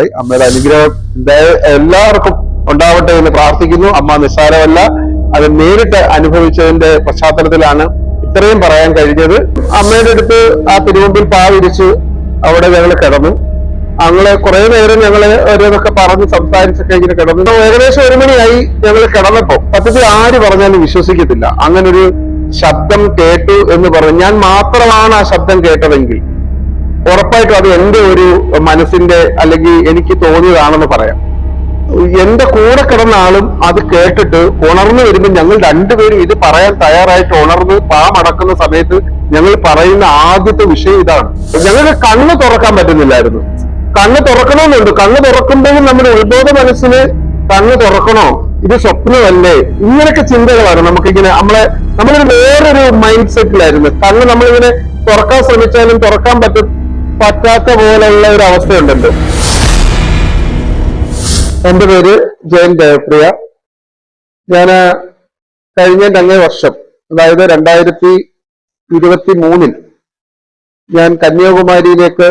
ഉണ്ടായി. അമ്മയുടെ അനുഗ്രഹം എല്ലാവർക്കും ഉണ്ടാവട്ടെ എന്ന് പ്രാർത്ഥിക്കുന്നു. അമ്മ നിസ്സാരമല്ല. അത് നേരിട്ട് അനുഭവിച്ചതിന്റെ പശ്ചാത്തലത്തിലാണ് ഇത്രയും പറയാൻ കഴിഞ്ഞത്. അമ്മയുടെ അടുത്ത് ആ തിരുവമ്പിൽ പാവിരിച്ച് അവിടെ ഞങ്ങൾ കിടന്നു. ഞങ്ങൾ കുറെ നേരം ഞങ്ങൾ ഓരോന്നൊക്കെ പറഞ്ഞ് സംസാരിച്ചൊക്കെ ഇങ്ങനെ കിടന്നു. ഏകദേശം ഒരു മണിയായി ഞങ്ങൾ കിടന്നപ്പോ. സത്യത്തിൽ ആര് പറഞ്ഞാലും വിശ്വസിക്കത്തില്ല. അങ്ങനൊരു ശബ്ദം കേട്ടു എന്ന് പറഞ്ഞു. ഞാൻ മാത്രമാണ് ആ ശബ്ദം കേട്ടതെങ്കിൽ. ഉറപ്പായിട്ടും അത് എന്റെ ഒരു മനസ്സിന്റെ അല്ലെങ്കിൽ എനിക്ക് തോന്നിയതാണെന്ന് പറയാം. എന്റെ കൂടെ കിടന്ന ആളും അത് കേട്ടിട്ട് ഉണർന്നു വരുമ്പോൾ ഞങ്ങൾ രണ്ടുപേരും ഇത് പറയാൻ തയ്യാറായിട്ട് ഉണർന്ന് പാമടക്കുന്ന സമയത്ത് ഞങ്ങൾ പറയുന്ന ആദ്യത്തെ വിഷയം ഇതാണ്. ഞങ്ങൾക്ക് കണ്ണ് തുറക്കാൻ പറ്റുന്നില്ലായിരുന്നു. കണ്ണ് തുറക്കണമെന്നുണ്ട്. കണ്ണ് തുറക്കുമ്പോഴും നമ്മുടെ ഉത്ബോധ മനസ്സിന് കണ്ണ് തുറക്കണോ? ഇത് സ്വപ്നമല്ലേ? ഇങ്ങനെയൊക്കെ ചിന്തകളാണ് നമുക്കിങ്ങനെ നമ്മളെ നമ്മളൊരു വേറൊരു മൈൻഡ് സെറ്റിലായിരുന്നു കണ്ണ് നമ്മളിങ്ങനെ തുറക്കാൻ ശ്രമിച്ചാലും തുറക്കാൻ പറ്റ. പറ്റാത്ത പോലെയുള്ള ഒരു അവസ്ഥയുണ്ടല്ലോ എന്റെ പേര് ജയൻ ദേവപ്രിയ ഞാൻ കഴിഞ്ഞ രണ്ടേ വർഷം അതായത് രണ്ടായിരത്തി ഇരുപത്തി മൂന്നിൽ ഞാൻ കന്യാകുമാരിയിലേക്ക്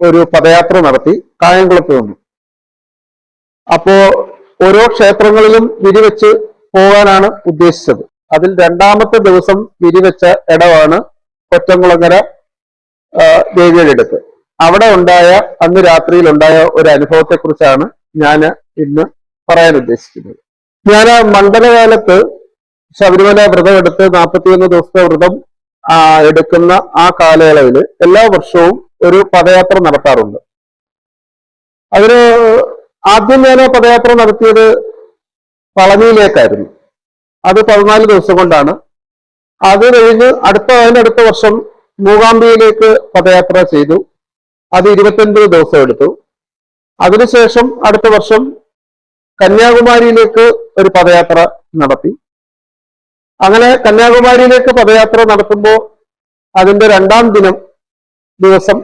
ഒരു പദയാത്ര നടത്തി കായംകുളത്ത് നിന്ന്. അപ്പോ ഓരോ ക്ഷേത്രങ്ങളിലും വിരിവെച്ച് പോകാനാണ് ഉദ്ദേശിച്ചത്. അതിൽ രണ്ടാമത്തെ ദിവസം വിരിവെച്ച ഇടമാണ് കൊറ്റംകുളങ്ങര ദേവിയുടെ അടുത്ത്. അവിടെ ഉണ്ടായ അന്ന് രാത്രിയിൽ ഉണ്ടായ ഒരു അനുഭവത്തെ കുറിച്ചാണ് ഞാൻ ഇന്ന് പറയാൻ ഉദ്ദേശിക്കുന്നത്. ഞാൻ മണ്ഡലകാലത്ത് ശബരിമല വ്രതം എടുത്ത് നാൽപ്പത്തിയൊന്ന് ദിവസത്തെ വ്രതം എടുക്കുന്ന ആ കാലയളവിൽ എല്ലാ വർഷവും ഒരു പദയാത്ര നടത്താറുണ്ട്. അതിന് ആദ്യം ഞാൻ പദയാത്ര നടത്തിയത് പളനിയിലേക്കായിരുന്നു. അത് പതിനാല് ദിവസം കൊണ്ടാണ്. അത് കഴിഞ്ഞ് അടുത്ത അതിനടുത്ത വർഷം മൂകാംബിയിലേക്ക് പദയാത്ര ചെയ്തു. അത് ഇരുപത്തൊൻപത് ദിവസം എടുത്തു. അതിനുശേഷം അടുത്ത വർഷം കന്യാകുമാരിയിലേക്ക് ഒരു പദയാത്ര നടത്തി. അങ്ങനെ കന്യാകുമാരിയിലേക്ക് പദയാത്ര നടത്തുമ്പോൾ അതിന്റെ രണ്ടാം ദിനം ദിവസം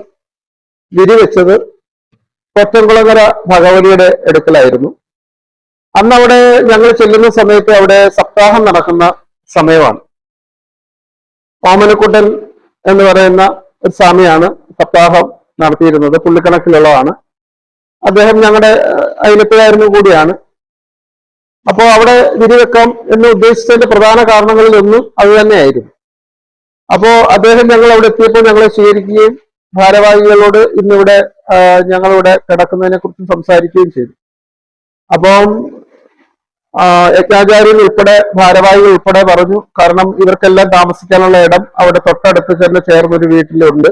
വിരിവെച്ചത് കൊറ്റംകുളങ്ങര ഭഗവതിയുടെ അടുക്കലായിരുന്നു. അന്ന് അവിടെ ഞങ്ങൾ ചെല്ലുന്ന സമയത്ത് അവിടെ സപ്താഹം നടക്കുന്ന സമയമാണ്. ഓമനക്കുട്ടൻ എന്ന് പറയുന്ന ഒരു സ്വാമിയാണ് സപ്താഹം നടത്തിയിരുന്നത്. പുള്ളിക്കണക്കിലുള്ളതാണ്. അദ്ദേഹം ഞങ്ങളുടെ ഏഹ്, കൂടിയാണ്. അപ്പോൾ അവിടെ വിരിവെക്കാം എന്ന് ഉദ്ദേശിച്ചതിന്റെ പ്രധാന കാരണങ്ങളിൽ ഒന്നും അത് തന്നെയായിരുന്നു. അപ്പോ അദ്ദേഹം ഞങ്ങൾ അവിടെ എത്തിയപ്പോൾ ഞങ്ങളെ സ്വീകരിക്കുകയും ഭാരവാഹികളോട് ഇന്നിവിടെ ഞങ്ങളിവിടെ കിടക്കുന്നതിനെ കുറിച്ച് സംസാരിക്കുകയും ചെയ്തു. അപ്പം യജ്ഞാചാര്യൻ ഉൾപ്പെടെ ഭാരവാഹികൾ ഉൾപ്പെടെ പറഞ്ഞു. കാരണം ഇവർക്കെല്ലാം താമസിക്കാനുള്ള ഇടം അവിടെ തൊട്ടടുത്ത് തന്നെ ചേർന്നൊരു വീട്ടിലുണ്ട്.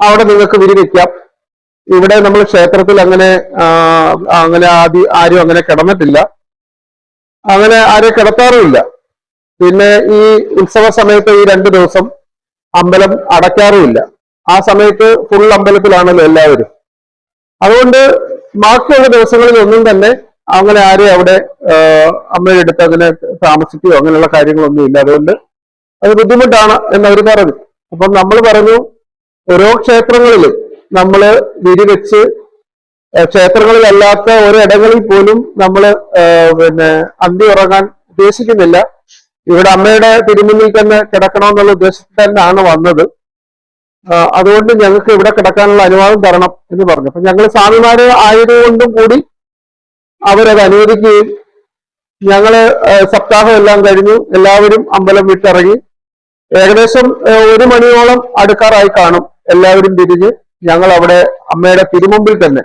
അവിടെ നിങ്ങൾക്ക് വിരിവെക്കാം ഇവിടെ നമ്മൾ ക്ഷേത്രത്തിൽ അങ്ങനെ അങ്ങനെ ആദ്യ ആരും അങ്ങനെ കിടന്നിട്ടില്ല. അങ്ങനെ ആരെ കിടത്താറുമില്ല. പിന്നെ ഈ ഉത്സവ സമയത്ത് ഈ രണ്ട് ദിവസം അമ്പലം അടയ്ക്കാറുമില്ല. ആ സമയത്ത് ഫുൾ അമ്പലത്തിലാണല്ലോ എല്ലാവരും. അതുകൊണ്ട് ബാക്കിയുള്ള ദിവസങ്ങളിൽ ഒന്നും തന്നെ അങ്ങനെ ആരും അവിടെ അമ്മയുടെ അടുത്ത് അങ്ങനെ താമസിക്കുകയോ അങ്ങനെയുള്ള കാര്യങ്ങളൊന്നും ഇല്ല. അതുകൊണ്ട് അത് ബുദ്ധിമുട്ടാണ് എന്നവർ പറഞ്ഞു. അപ്പം നമ്മൾ പറഞ്ഞു ഓരോ ക്ഷേത്രങ്ങളിൽ നമ്മൾ വിരിവെച്ച് വെച്ച് ക്ഷേത്രങ്ങളിലല്ലാത്ത ഒരിടങ്ങളിൽ പോലും നമ്മൾ പിന്നെ അന്തി ഉറങ്ങാൻ ഉദ്ദേശിക്കുന്നില്ല. ഇവിടെ അമ്മയുടെ തിരുമുന്നിൽ തന്നെ കിടക്കണമെന്നുള്ള ഉദ്ദേശത്തിൽ തന്നെയാണ് വന്നത്. അതുകൊണ്ട് ഞങ്ങൾക്ക് ഇവിടെ കിടക്കാനുള്ള അനുവാദം തരണം എന്ന് പറഞ്ഞു. അപ്പൊ ഞങ്ങൾ സ്വാമിമാര് ആയതുകൊണ്ടും കൂടി അവരത് അനുവദിക്കുകയും ഞങ്ങൾ സപ്താഹം എല്ലാം കഴിഞ്ഞു. എല്ലാവരും അമ്പലം വിട്ടിറങ്ങി. ഏകദേശം ഒരു മണിയോളം അടുക്കാറായി കാണും. എല്ലാവരും തിരിഞ്ഞ് ഞങ്ങൾ അവിടെ അമ്മയുടെ തിരുമുമ്പിൽ തന്നെ.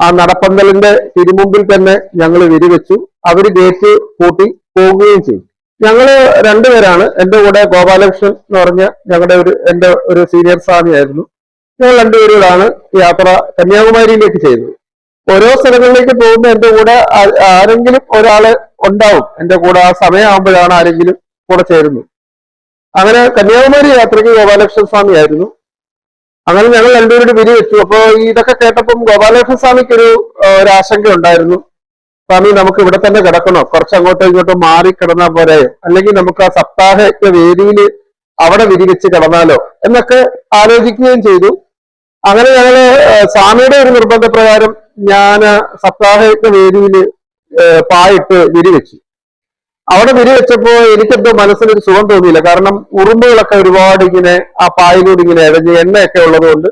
ആ നടപ്പന്തലിന്റെ തിരുമുമ്പിൽ തന്നെ ഞങ്ങൾ വിരിവെച്ചു അവർ ഗേറ്റ് പൂട്ടി പോകുകയും ചെയ്തു. ഞങ്ങൾ രണ്ടുപേരാണ്. എന്റെ കൂടെ ഗോപാലകൃഷ്ണൻ എന്ന് പറഞ്ഞ ഞങ്ങളുടെ ഒരു എന്റെ ഒരു സീനിയർ സ്വാമിയായിരുന്നു. ഞങ്ങൾ രണ്ടുപേരോടാണ് യാത്ര കന്യാകുമാരിയിലേക്ക് ചെയ്തത്. ഓരോ സ്ഥലങ്ങളിലേക്ക് പോകുന്ന എന്റെ കൂടെ ആരെങ്കിലും ഒരാൾ ഉണ്ടാവും. എന്റെ കൂടെ ആ സമയമാകുമ്പോഴാണ് ആരെങ്കിലും കൂടെ ചേരുന്നത്. അങ്ങനെ കന്യാകുമാരി യാത്രയ്ക്ക് ഗോപാലകൃഷ്ണൻ സ്വാമി ആയിരുന്നു. അങ്ങനെ ഞങ്ങൾ രണ്ടുപേരുടെ വിരി വെച്ചു. അപ്പോൾ ഇതൊക്കെ കേട്ടപ്പം ഗോപാലകൃഷ്ണ സ്വാമിക്ക് ഒരു ഒരു ആശങ്ക ഉണ്ടായിരുന്നു. സ്വാമി നമുക്ക് ഇവിടെ തന്നെ കിടക്കണോ? കുറച്ച് അങ്ങോട്ടോ ഇങ്ങോട്ടോ മാറി കിടന്നാൽ പോരെ? അല്ലെങ്കിൽ നമുക്ക് ആ സപ്താഹ വേദിയിൽ അവിടെ വിരിവെച്ച് കിടന്നാലോ? എന്നൊക്കെ ആലോചിക്കുകയും ചെയ്തു. അങ്ങനെ ഞങ്ങൾ സ്വാമിയുടെ ഒരു നിർബന്ധപ്രകാരം ഞാൻ സപ്താഹ വേദിയിൽ പായിട്ട് വിരിവെച്ചു അവിടെ വിരിവെച്ചപ്പോ എനിക്കെന്തോ മനസ്സിനൊരു സുഖം തോന്നിയില്ല. കാരണം ഉറുമ്പുകളൊക്കെ ഒരുപാട് ഇങ്ങനെ ആ പായിലൂടെ ഇങ്ങനെ ഇഴഞ്ഞ് എണ്ണയൊക്കെ ഉള്ളതുകൊണ്ട്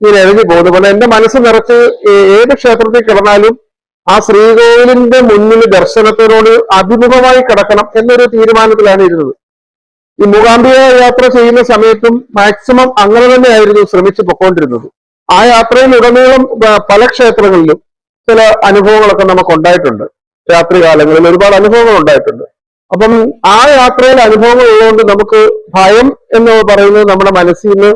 ഇങ്ങനെ ഇഴഞ്ഞു പോകുന്ന പോലെ എന്റെ മനസ്സ് നിറച്ച് ഏത് ക്ഷേത്രത്തിൽ കിടന്നാലും ആ ശ്രീകോവിലിന്റെ മുന്നിൽ ദർശനത്തിനോട് അഭിമുഖമായി കിടക്കണം എന്നൊരു തീരുമാനത്തിലാണ് ഇരുന്നത്. ഈ മൂകാംബിക യാത്ര ചെയ്യുന്ന സമയത്തും മാക്സിമം അങ്ങനെ തന്നെയായിരുന്നു ശ്രമിച്ചു പൊക്കോണ്ടിരുന്നത്. ആ യാത്രയിൽ ഉടനീളം പല ക്ഷേത്രങ്ങളിലും ചില അനുഭവങ്ങളൊക്കെ നമുക്ക് ഉണ്ടായിട്ടുണ്ട് രാത്രി കാലങ്ങളിൽ ഒരുപാട് അനുഭവങ്ങൾ ഉണ്ടായിട്ടുണ്ട്. അപ്പം ആ യാത്രയിൽ അനുഭവങ്ങൾ ഉള്ളതുകൊണ്ട് നമുക്ക് ഭയം എന്ന് പറയുന്നത് നമ്മുടെ മനസ്സിൽ നിന്ന്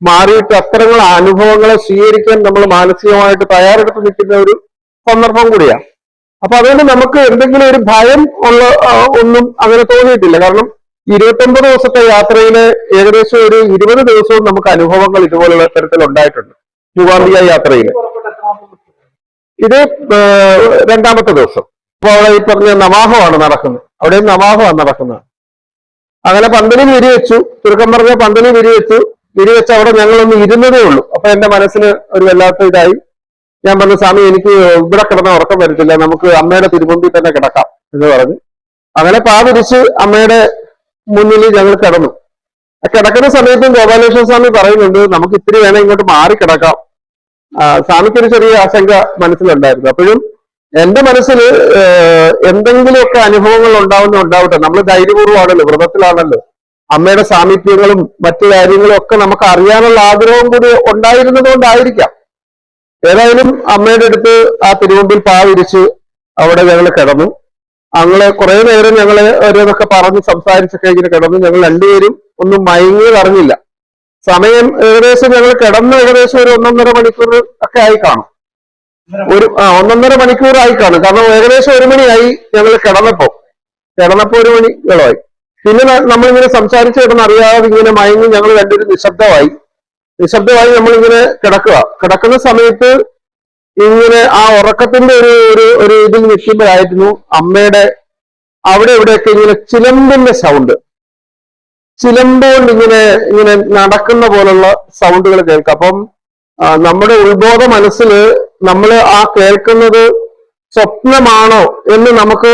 മാറിയിട്ട് അത്തരങ്ങൾ അനുഭവങ്ങളെ സ്വീകരിക്കാൻ നമ്മൾ മാനസികമായിട്ട് തയ്യാറെടുത്ത് നിൽക്കുന്ന ഒരു സന്ദർഭം കൂടിയാണ്. അപ്പൊ അതുകൊണ്ട് നമുക്ക് എന്തെങ്കിലും ഒരു ഭയം ഉള്ള ഒന്നും അങ്ങനെ തോന്നിയിട്ടില്ല. കാരണം ഇരുപത്തൊമ്പത് ദിവസത്തെ യാത്രയിൽ ഏകദേശം ഒരു ഇരുപത് ദിവസവും നമുക്ക് അനുഭവങ്ങൾ ഇതുപോലുള്ള തരത്തിൽ ഉണ്ടായിട്ടുണ്ട്. മൂകാംബിക യാത്രയിൽ ഇത് രണ്ടാമത്തെ ദിവസം. അപ്പൊ അവിടെ ഈ പറഞ്ഞ നവാഹമാണ് നടക്കുന്നത്. അവിടെയും നവാഹമാണ് നടക്കുന്നത്. അങ്ങനെ പന്തലി വിരിവെച്ചു ചുരുക്കം പറഞ്ഞ പന്തലി വിരിവെച്ചു വിരിവെച്ച് അവിടെ ഞങ്ങളൊന്ന് ഇരുന്നതേ ഉള്ളൂ. അപ്പൊ എന്റെ മനസ്സിന് ഒരു വല്ലാത്ത ഇതായി. ഞാൻ പറഞ്ഞു സ്വാമി എനിക്ക് ഇവിടെ കിടന്ന ഉറക്കം വരത്തില്ല. നമുക്ക് അമ്മയുടെ തിരുമുമ്പിൽ തന്നെ കിടക്കാം എന്ന് പറഞ്ഞു. അങ്ങനെ പാതിരിച്ച് അമ്മയുടെ മുന്നിൽ ഞങ്ങൾ കിടന്നു. കിടക്കുന്ന സമയത്തും ഗോപാലകൃഷ്ണ സ്വാമി പറയുന്നുണ്ട് നമുക്ക് ഇത്തിരി വേണം ഇങ്ങോട്ട് മാറി കിടക്കാം. സ്വാമിക്കൊരു ചെറിയ ആശങ്ക മനസ്സിലുണ്ടായിരുന്നു. അപ്പോഴും എന്റെ മനസ്സിൽ എന്തെങ്കിലുമൊക്കെ അനുഭവങ്ങൾ ഉണ്ടാവുന്ന ഉണ്ടാവട്ടെ. നമ്മൾ ധൈര്യപൂർവമാണല്ലോ വ്രതത്തിലാണല്ലോ. അമ്മയുടെ സാമീപ്യങ്ങളും മറ്റു കാര്യങ്ങളും ഒക്കെ നമുക്ക് അറിയാനുള്ള ആഗ്രഹവും കൂടി ഉണ്ടായിരുന്നത് കൊണ്ടായിരിക്കാം ഏതായാലും അമ്മയുടെ അടുത്ത് ആ തിരുവമ്പിൽ പാവിരിച്ച് അവിടെ ഞങ്ങൾ കിടന്നു. ഞങ്ങൾ കുറെ നേരം ഞങ്ങൾ ഓരോന്നൊക്കെ പറഞ്ഞ് സംസാരിച്ചൊക്കെ ഇങ്ങനെ കിടന്നു ഞങ്ങൾ രണ്ടുപേരും ഒന്നും മയങ്ങി അറിഞ്ഞില്ല സമയം ഏകദേശം ഞങ്ങൾ കിടന്ന് ഏകദേശം ഒരു ഒന്നൊന്നര മണിക്കൂർ ഒക്കെ ആയി കാണും. ഒരു ആ ഒന്നൊന്നര മണിക്കൂർ ആയി കാണും. കാരണം ഏകദേശം ഒരു മണിയായി ഞങ്ങൾ കിടന്നപ്പോ കിടന്നപ്പോ ഒരു മണികളായി പിന്നെ നമ്മളിങ്ങനെ സംസാരിച്ചു കിടന്ന് അറിയാതെ ഇങ്ങനെ മയങ്ങി ഞങ്ങൾ രണ്ടുപേരും നിശബ്ദമായി. നിശബ്ദമായി നമ്മളിങ്ങനെ കിടക്കുക. കിടക്കുന്ന സമയത്ത് ഇങ്ങനെ ആ ഉറക്കത്തിന്റെ ഒരു ഒരു ഒരു ഇതിൽ നിൽക്കുമ്പോഴായിരുന്നു അമ്മയുടെ അവിടെ ഇവിടെയൊക്കെ ഇങ്ങനെ ചിലമ്പിന്റെ സൗണ്ട് ചിലമ്പ് കൊണ്ട് ഇങ്ങനെ ഇങ്ങനെ നടക്കുന്ന പോലുള്ള സൗണ്ടുകൾ കേൾക്കാം. അപ്പം നമ്മുടെ ഉത്ബോധ മനസ്സിൽ നമ്മൾ ആ കേൾക്കുന്നത് സ്വപ്നമാണോ എന്ന് നമുക്ക്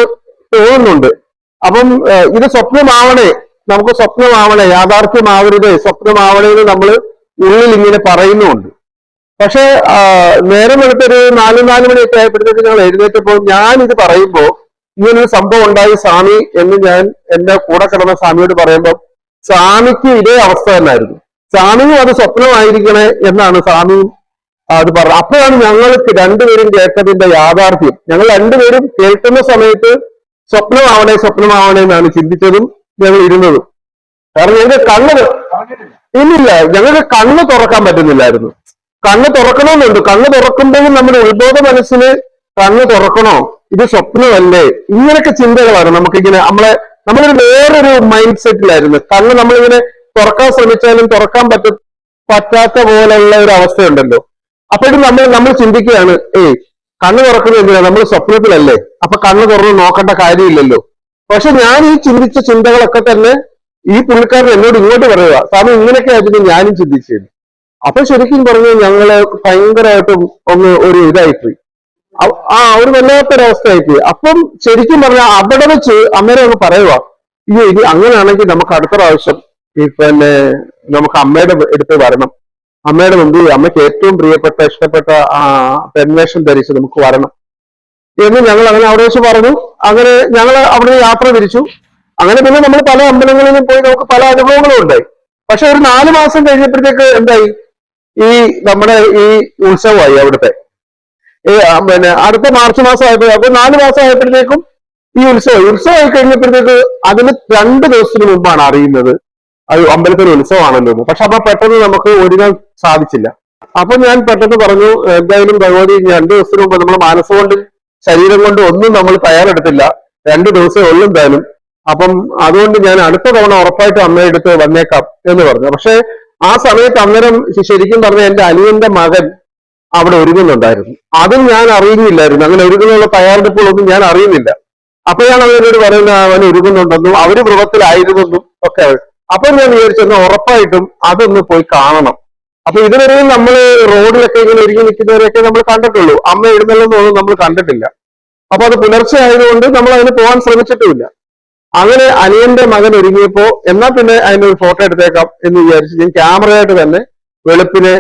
തോന്നുന്നുണ്ട്. അപ്പം ഇത് സ്വപ്നമാവണേ നമുക്ക് സ്വപ്നമാവണേ യാഥാർത്ഥ്യമാവരുത് സ്വപ്നമാവണേ എന്ന് നമ്മൾ ഉള്ളിൽ ഇങ്ങനെ പറയുന്നുമുണ്ട് പക്ഷെ നേരം എടുത്തൊരു നാല് നാല് മണിയൊക്കെ ആയപ്പോഴത്തേക്ക് ഞങ്ങൾ എഴുന്നേറ്റപ്പോൾ ഞാൻ ഇത് പറയുമ്പോൾ ഇങ്ങനൊരു സംഭവം ഉണ്ടായി സ്വാമി എന്ന് ഞാൻ എന്റെ കൂടെ കിടന്ന സ്വാമിയോട് പറയുമ്പോൾ സ്വാമിക്ക് ഇതേ അവസ്ഥ തന്നെയായിരുന്നു സ്വാമിയും അത് സ്വപ്നമായിരിക്കണേ എന്നാണ് സ്വാമിയും അത് പറഞ്ഞത്. അപ്പോഴാണ് ഞങ്ങൾക്ക് രണ്ടുപേരും കേട്ടതിന്റെ യാഥാർത്ഥ്യം. ഞങ്ങൾ രണ്ടുപേരും കേൾക്കുന്ന സമയത്ത് സ്വപ്നമാവണേ സ്വപ്നമാവണേ എന്നാണ് ചിന്തിച്ചതും ഞങ്ങൾ ഇരുന്നതും. കാരണം ഞങ്ങൾക്ക് കണ്ണ് ഇല്ലില്ല ഞങ്ങൾക്ക് കണ്ണ് തുറക്കാൻ പറ്റുന്നില്ലായിരുന്നു. കണ്ണ് തുറക്കണമെന്നുണ്ട്. കണ്ണ് തുറക്കുമ്പോഴും നമ്മുടെ ഉത്ബോധ മനസ്സിന് കണ്ണ് തുറക്കണോ? ഇത് സ്വപ്നമല്ലേ? ഇങ്ങനെയൊക്കെ ചിന്തകളാണ് നമുക്കിങ്ങനെ നമ്മളെ നമ്മളൊരു വേറൊരു മൈൻഡ് സെറ്റിലായിരുന്നു കണ്ണ് നമ്മളിങ്ങനെ തുറക്കാൻ ശ്രമിച്ചാലും തുറക്കാൻ പറ്റ പറ്റാത്ത പോലെയുള്ള ഒരു അവസ്ഥയുണ്ടല്ലോ. അപ്പോഴും നമ്മൾ നമ്മൾ ചിന്തിക്കുകയാണ് ഏയ് കണ്ണ് തുറക്കുന്നത് എന്തിനാ? നമ്മൾ സ്വപ്നത്തിലല്ലേ? അപ്പൊ കണ്ണ് തുറന്ന് നോക്കേണ്ട കാര്യമില്ലല്ലോ. പക്ഷെ ഞാൻ ഈ ചിന്തിച്ച ചിന്തകളൊക്കെ തന്നെ ഈ പുള്ളിക്കാരൻ എന്നോട് ഇങ്ങോട്ട് പറയുക സാറിന് ഇങ്ങനെയൊക്കെ ആയിരുന്നു ഞാനും ചിന്തിച്ചത്. അപ്പൊ ശരിക്കും പറഞ്ഞു ഞങ്ങൾ ഭയങ്കരമായിട്ടും ഒന്ന് ഒരു ഇതായിപ്പോയി. ആ ഒരു വല്ലാത്തൊരവസ്ഥയായിപ്പോയി. അപ്പം ശരിക്കും പറഞ്ഞാൽ അവിടെ വെച്ച് അമ്മേനെ ഒന്ന് പറയുക അയ്യോ ഇനി അങ്ങനെയാണെങ്കിൽ നമുക്ക് അടുത്ത പ്രാവശ്യം ഈ പിന്നെ നമുക്ക് അമ്മയുടെ എടുത്ത് വരണം. അമ്മയുടെ മുമ്പിൽ അമ്മയ്ക്ക് ഏറ്റവും പ്രിയപ്പെട്ട ഇഷ്ടപ്പെട്ട ആ പെൺവേഷം ധരിച്ച് നമുക്ക് വരണം. എന്ന് ഞങ്ങൾ അങ്ങനെ അവിടെ വെച്ച് പറഞ്ഞു. അങ്ങനെ ഞങ്ങൾ അവിടെ യാത്ര തിരിച്ചു. അങ്ങനെ പിന്നെ നമ്മൾ പല അമ്പലങ്ങളിലും പോയി നമുക്ക് പല അനുഭവങ്ങളും ഉണ്ടായി. പക്ഷെ ഒരു നാല് മാസം കഴിഞ്ഞപ്പോഴത്തേക്ക് എന്തായി? ഈ നമ്മുടെ ഈ ഉത്സവമായി അവിടുത്തെ. പിന്നെ അടുത്ത മാർച്ച് മാസം ആയപ്പോ അപ്പൊ നാല് മാസം ആയപ്പോഴത്തേക്കും ഈ ഉത്സവം. ഉത്സവം ആയി കഴിഞ്ഞപ്പോഴത്തേക്ക് അതിന് രണ്ട് ദിവസത്തിന് മുമ്പാണ് അറിയുന്നത്. അത് അമ്പലത്തിൽ ഉത്സവമാണല്ലോ പക്ഷെ അപ്പൊ പെട്ടെന്ന് നമുക്ക് ഒരുങ്ങാൻ സാധിച്ചില്ല. അപ്പൊ ഞാൻ പെട്ടെന്ന് പറഞ്ഞു എന്തായാലും ഭഗവതി രണ്ട് ദിവസത്തിന് മുമ്പ് നമ്മൾ മനസ്സുകൊണ്ട് ശരീരം കൊണ്ട് ഒന്നും നമ്മൾ തയ്യാറെടുത്തില്ല. രണ്ട് ദിവസമേ ഉള്ളൂ എന്തായാലും. അപ്പം അതുകൊണ്ട് ഞാൻ അടുത്ത തവണ ഉറപ്പായിട്ട് അമ്മയെടുത്ത് വന്നേക്കാം എന്ന് പറഞ്ഞു. പക്ഷെ ആ സമയത്ത് അന്നേരം ശരിക്കും പറഞ്ഞ എന്റെ അനിയന്റെ മകൻ അവിടെ ഒരുങ്ങുന്നുണ്ടായിരുന്നു. അതും ഞാൻ അറിയുന്നില്ലായിരുന്നു. അങ്ങനെ ഒരുങ്ങുന്നുള്ള തയ്യാറെടുപ്പുകളൊന്നും ഞാൻ അറിയുന്നില്ല. അപ്പോഴാണ് അവരോട് പറയുന്നത് അവൻ ഒരുങ്ങുന്നുണ്ടെന്നും അവർ വൃഹത്തിലായിരുന്നെന്നും ഒക്കെ അപ്പൊ ഞാൻ വിചാരിച്ചെന്ന് ഉറപ്പായിട്ടും അതൊന്ന് പോയി കാണണം. അപ്പൊ ഇതുവരെയും നമ്മൾ റോഡിലൊക്കെ ഇങ്ങനെ ഒരുങ്ങി നിൽക്കുന്നവരെയൊക്കെ നമ്മൾ കണ്ടിട്ടുള്ളൂ. അമ്മ എഴുന്നള്ളുന്നൊന്നും നമ്മൾ കണ്ടിട്ടില്ല. അപ്പൊ അത് പുലർച്ചെ ആയതുകൊണ്ട് നമ്മൾ അതിന് പോകാൻ ശ്രമിച്ചിട്ടുമില്ല. അങ്ങനെ അനിയന്റെ മകൻ ഒരുങ്ങിയപ്പോ എന്നാ പിന്നെ അതിന്റെ ഒരു ഫോട്ടോ എടുത്തേക്കാം എന്ന് വിചാരിച്ച് ഞാൻ ക്യാമറയായിട്ട് തന്നെ വെളുപ്പിന്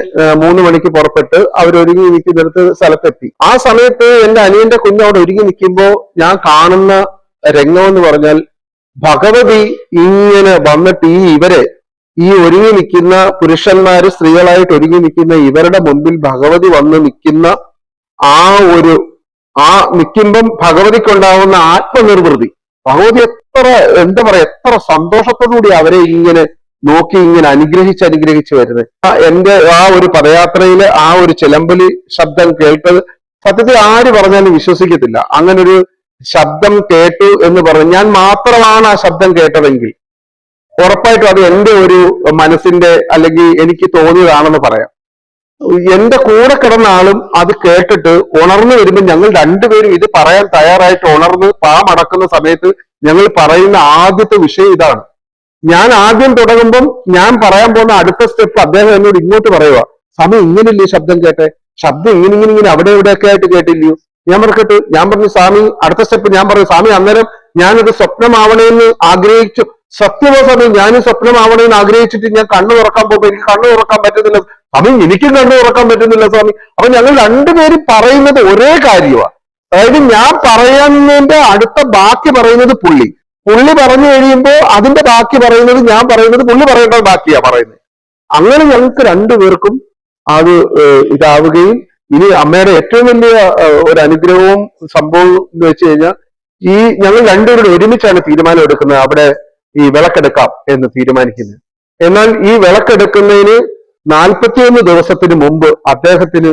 മൂന്ന് മണിക്ക് പുറപ്പെട്ട് അവർ ഒരുങ്ങി നിൽക്കുന്നിടത്ത് സ്ഥലത്തെത്തി. ആ സമയത്ത് എന്റെ അനിയന്റെ കുഞ്ഞ് അവിടെ ഒരുങ്ങി നിൽക്കുമ്പോ ഞാൻ കാണുന്ന രംഗം എന്ന് പറഞ്ഞാൽ ഭഗവതി ഇങ്ങനെ വന്നിട്ട് ഈ ഇവരെ ഈ ഒരുങ്ങി നിൽക്കുന്ന പുരുഷന്മാര് സ്ത്രീകളായിട്ട് ഒരുങ്ങി നിൽക്കുന്ന ഇവരുടെ മുമ്പിൽ ഭഗവതി വന്ന് നിൽക്കുന്ന ആ ഒരു ആ നിൽക്കുമ്പം ഭഗവതിക്കുണ്ടാവുന്ന ആത്മനിർവൃതി. ഭഗവതി എത്ര എന്താ പറയാ എത്ര സന്തോഷത്തോടുകൂടി അവരെ ഇങ്ങനെ നോക്കി ഇങ്ങനെ അനുഗ്രഹിച്ച് അനുഗ്രഹിച്ച് വരുന്നത്. എന്റെ ആ ഒരു പദയാത്രയിൽ ആ ഒരു ചിലമ്പലി ശബ്ദം കേൾക്കത് സത്യത്തിൽ ആര് പറഞ്ഞാലും വിശ്വസിക്കത്തില്ല. അങ്ങനൊരു ശബ്ദം കേട്ടു എന്ന് പറഞ്ഞു ഞാൻ മാത്രമാണ് ആ ശബ്ദം കേട്ടതെങ്കിൽ ഉറപ്പായിട്ടും അത് എന്റെ ഒരു മനസ്സിന്റെ അല്ലെങ്കിൽ എനിക്ക് തോന്നിയതാണെന്ന് പറയാം. എന്റെ കൂടെ കിടന്ന ആളും അത് കേട്ടിട്ട് ഉണർന്നു വരുമ്പോൾ ഞങ്ങൾ രണ്ടുപേരും ഇത് പറയാൻ തയ്യാറായിട്ട് ഉണർന്ന് പാമടക്കുന്ന സമയത്ത് ഞങ്ങൾ പറയുന്ന ആദ്യത്തെ വിഷയം ഇതാണ്. ഞാൻ ആദ്യം തുടങ്ങുമ്പം ഞാൻ പറയാൻ പോകുന്ന അടുത്ത സ്റ്റെപ്പ് അദ്ദേഹം എന്നോട് ഇങ്ങോട്ട് പറയുക സമയം ഇങ്ങനില്ലേ ശബ്ദം കേട്ടെ? ശബ്ദം ഇങ്ങനെ ഇങ്ങനെ ഇങ്ങനെ അവിടെ ഇവിടെയൊക്കെ ആയിട്ട് കേട്ടില്ലയോ? ഞാൻ പറഞ്ഞിട്ട് ഞാൻ പറഞ്ഞു സ്വാമി അടുത്ത സ്റ്റെപ്പ് ഞാൻ പറഞ്ഞു സ്വാമി അന്നേരം ഞാനത് സ്വപ്നമാവണമെന്ന് ആഗ്രഹിച്ചു. സത്യമോ സ്വാമി ഞാനും സ്വപ്നമാവണമെന്ന് ആഗ്രഹിച്ചിട്ട് ഞാൻ കണ്ണു തുറക്കാൻ പോകുമ്പോ എനിക്ക് കണ്ണു തുറക്കാൻ പറ്റുന്നില്ല. സ്വാമി എനിക്കും കണ്ണു തുറക്കാൻ പറ്റുന്നില്ല സ്വാമി. അപ്പൊ ഞങ്ങൾ രണ്ടുപേരും പറയുന്നത് ഒരേ കാര്യമാണ് അതായത് ഞാൻ പറയുന്നതിന്റെ അടുത്ത ബാക്കി പറയുന്നത് പുള്ളി. പുള്ളി പറഞ്ഞു കഴിയുമ്പോൾ അതിന്റെ ബാക്കി പറയുന്നത് ഞാൻ പറയുന്നത് പുള്ളി പറയേണ്ട ബാക്കിയാ പറയുന്നത്. അങ്ങനെ ഞങ്ങൾക്ക് രണ്ടുപേർക്കും അത് ഇതാവുകയും ഇനി അമ്മയുടെ ഏറ്റവും വലിയ ഒരു അനുഗ്രഹവും സംഭവം എന്ന് വെച്ച് കഴിഞ്ഞാൽ ഈ ഞങ്ങൾ രണ്ടുപേരും ഒരുമിച്ചാണ് തീരുമാനം എടുക്കുന്നത് അവിടെ ഈ വിളക്കെടുക്കാം എന്ന് തീരുമാനിക്കുന്നത്. എന്നാൽ ഈ വിളക്കെടുക്കുന്നതിന് നാൽപ്പത്തിയൊന്ന് ദിവസത്തിന് മുമ്പ് അദ്ദേഹത്തിന്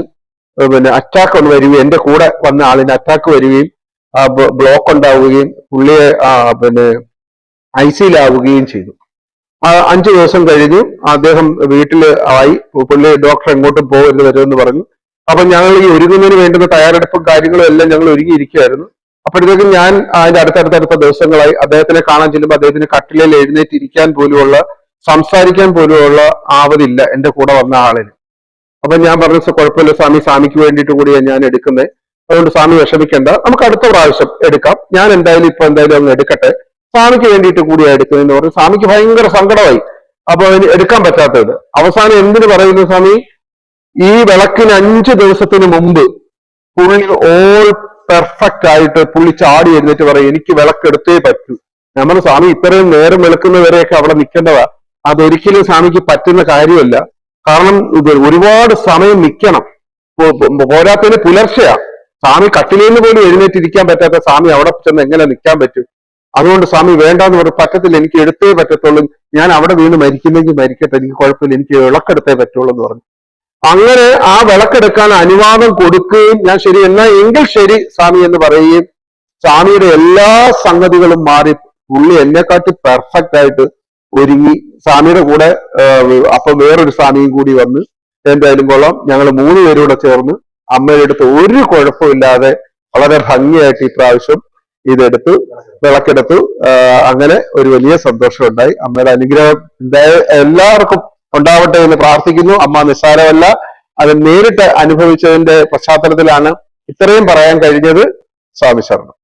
പിന്നെ അറ്റാക്ക് ഒന്ന് വരികയും എന്റെ കൂടെ വന്ന ആളിന് അറ്റാക്ക് വരികയും ബ്ലോക്ക് ഉണ്ടാവുകയും പുള്ളിയെ പിന്നെ ഐ സിയിലാവുകയും ചെയ്തു. അഞ്ചു ദിവസം കഴിഞ്ഞു. അദ്ദേഹം വീട്ടിൽ ആയി. പുള്ളി ഡോക്ടർ എങ്ങോട്ടും പോകരുത് വരുമെന്ന് പറഞ്ഞു. അപ്പൊ ഞങ്ങൾ ഈ ഒരുങ്ങുന്നതിന് വേണ്ടുന്ന തയ്യാറെടുപ്പും കാര്യങ്ങളും എല്ലാം ഞങ്ങൾ ഒരുങ്ങിയിരിക്കുകയായിരുന്നു. അപ്പോഴത്തേക്കും ഞാൻ അതിന്റെ അടുത്തടുത്തടുത്ത ദിവസങ്ങളായി അദ്ദേഹത്തിനെ കാണാൻ ചെല്ലുമ്പോൾ അദ്ദേഹത്തിന് കട്ടിലിൽ എഴുന്നേറ്റിരിക്കാൻ പോലുമുള്ള സംസാരിക്കാൻ പോലുമുള്ള ആവതില്ല എന്റെ കൂടെ വന്ന ആളിന്. അപ്പൊ ഞാൻ പറഞ്ഞു "സ, കുഴപ്പമില്ല സ്വാമി. സ്വാമിക്ക് വേണ്ടിയിട്ട് കൂടിയാണ് ഞാൻ എടുക്കുന്നത് അതുകൊണ്ട് സ്വാമി വിഷമിക്കേണ്ട. നമുക്ക് അടുത്ത പ്രാവശ്യം എടുക്കാം. ഞാൻ എന്തായാലും ഇപ്പൊ എന്തായാലും അങ്ങ് എടുക്കട്ടെ. സ്വാമിക്ക് വേണ്ടിയിട്ട് കൂടിയാണ് എടുക്കുന്നതെന്ന് പറഞ്ഞു. സ്വാമിക്ക് ഭയങ്കര സങ്കടമായി. അപ്പൊ എടുക്കാൻ പറ്റാത്തത്. അവസാനം എന്തിനു പറയുന്നു സ്വാമി? ഈ വിളക്കിന് അഞ്ചു ദിവസത്തിന് മുമ്പ് പുള്ളി ഓൾ പെർഫെക്റ്റ് ആയിട്ട് പുള്ളി ചാടി എഴുന്നേറ്റ് പറയും എനിക്ക് വിളക്കെടുത്തേ പറ്റൂ. നമ്മൾ സ്വാമി ഇത്രയും നേരം വിളക്കുന്നവരെയൊക്കെ അവിടെ നിൽക്കേണ്ടതാ. അതൊരിക്കലും സ്വാമിക്ക് പറ്റുന്ന കാര്യമല്ല. കാരണം ഇത് ഒരുപാട് സമയം നിൽക്കണം പോരാത്തതിന് പുലർച്ചെയാ. സ്വാമി കട്ടിലിൽ നിന്ന് പോലും എഴുന്നേറ്റിരിക്കാൻ പറ്റാത്ത സ്വാമി അവിടെ ചെന്ന് എങ്ങനെ നിൽക്കാൻ പറ്റും? അതുകൊണ്ട് സ്വാമി വേണ്ടാന്ന് പറഞ്ഞു പറ്റത്തില്ല എനിക്ക് എടുത്തേ പറ്റത്തുള്ളൂ. ഞാൻ അവിടെ വീണ് മരിക്കുന്നെങ്കിൽ മരിക്കട്ടെ എനിക്ക് കുഴപ്പമില്ല എനിക്ക് വിളക്കെടുത്തേ പറ്റുള്ളൂ എന്ന് പറഞ്ഞു. അങ്ങനെ ആ വിളക്കെടുക്കാൻ അനുവാദം കൊടുക്കുകയും ഞാൻ ശരി എന്നാ എങ്കിൽ ശരി സ്വാമി എന്ന് പറയുകയും സ്വാമിയുടെ എല്ലാ സംഗതികളും മാറി. പുള്ളി എന്നെക്കാട്ടി പെർഫെക്റ്റ് ആയിട്ട് ഒരുങ്ങി സ്വാമിയുടെ കൂടെ അപ്പം വേറൊരു സ്വാമിയും കൂടി വന്ന് എന്തായാലും കൊള്ളാം. ഞങ്ങൾ മൂന്ന് പേരൂടെ ചേർന്ന് അമ്മയുടെ അടുത്ത് ഒരു കുഴപ്പമില്ലാതെ വളരെ ഭംഗിയായിട്ട് ഈ പ്രാവശ്യം ഇതെടുത്തു വിളക്കെടുത്തു അങ്ങനെ ഒരു വലിയ സന്തോഷം ഉണ്ടായി. അമ്മയുടെ അനുഗ്രഹം എല്ലാവർക്കും ഉണ്ടാവട്ടെ എന്ന് പ്രാർത്ഥിക്കുന്നു. അമ്മ നിസ്സാരമല്ല. അത് നേരിട്ട് അനുഭവിച്ചതിന്റെ പശ്ചാത്തലത്തിലാണ് ഇത്രയും പറയാൻ കഴിഞ്ഞത്. സ്വാമി ശരണം.